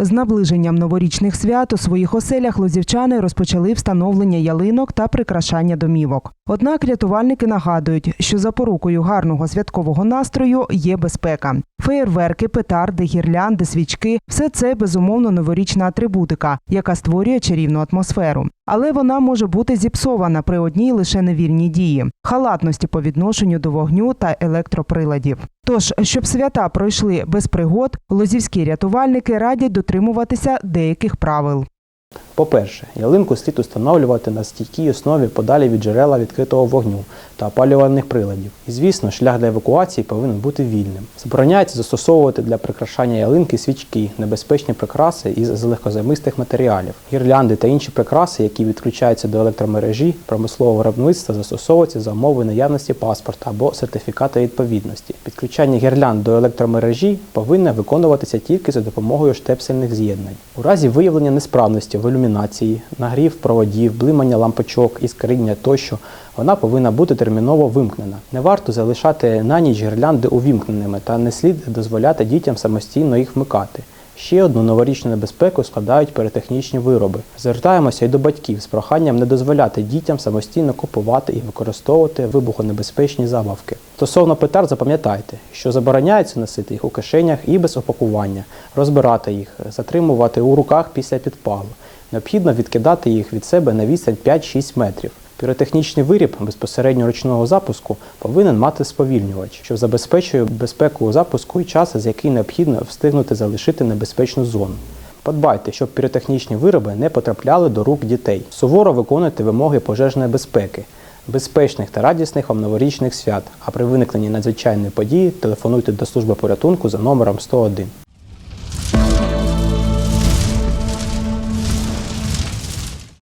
З наближенням новорічних свят у своїх оселях лозівчани розпочали встановлення ялинок та прикрашання домівок. Однак рятувальники нагадують, що запорукою гарного святкового настрою є безпека. Феєрверки, петарди, гірлянди, свічки все це безумовно новорічна атрибутика, яка створює чарівну атмосферу. Але вона може бути зіпсована при одній лише невірній дії халатності по відношенню до вогню та електроприладів. Тож, щоб свята пройшли без пригод, лозівські рятувальники радять дотримуватися деяких правил. По-перше, ялинку слід установлювати на стійкій основі подалі від джерела відкритого вогню та опалювальних приладів. І, звісно, шлях для евакуації повинен бути вільним. Забороняється застосовувати для прикрашання ялинки свічки, небезпечні прикраси із легкозаймистих матеріалів, гірлянди та інші прикраси, які відключаються до електромережі промислового виробництва, застосовуються за умови наявності паспорта або сертифіката відповідності. Підключання гірлянд до електромережі повинне виконуватися тільки за допомогою штепсельних з'єднань. У разі виявлення несправності в ілюмінації, нагрів проводів, блимання лампочок, іскріння тощо, вона повинна бути терміново вимкнена. Не варто залишати на ніч гірлянди увімкненими та не слід дозволяти дітям самостійно їх вмикати. Ще одну новорічну небезпеку складають піротехнічні вироби. Звертаємося й до батьків з проханням не дозволяти дітям самостійно купувати і використовувати вибухонебезпечні забавки. Стосовно петард, запам'ятайте, що забороняється носити їх у кишенях і без опакування, розбирати їх, затримувати у руках після підпалу. Необхідно відкидати їх від себе на відстань 5-6 метрів. Піротехнічний виріб безпосередньо ручного запуску повинен мати сповільнювач, що забезпечує безпеку запуску і час, за який необхідно встигнути залишити небезпечну зону. Подбайте, щоб піротехнічні вироби не потрапляли до рук дітей. Суворо виконуйте вимоги пожежної безпеки, безпечних та радісних вам новорічних свят. А при виникненні надзвичайної події телефонуйте до служби порятунку за номером 101.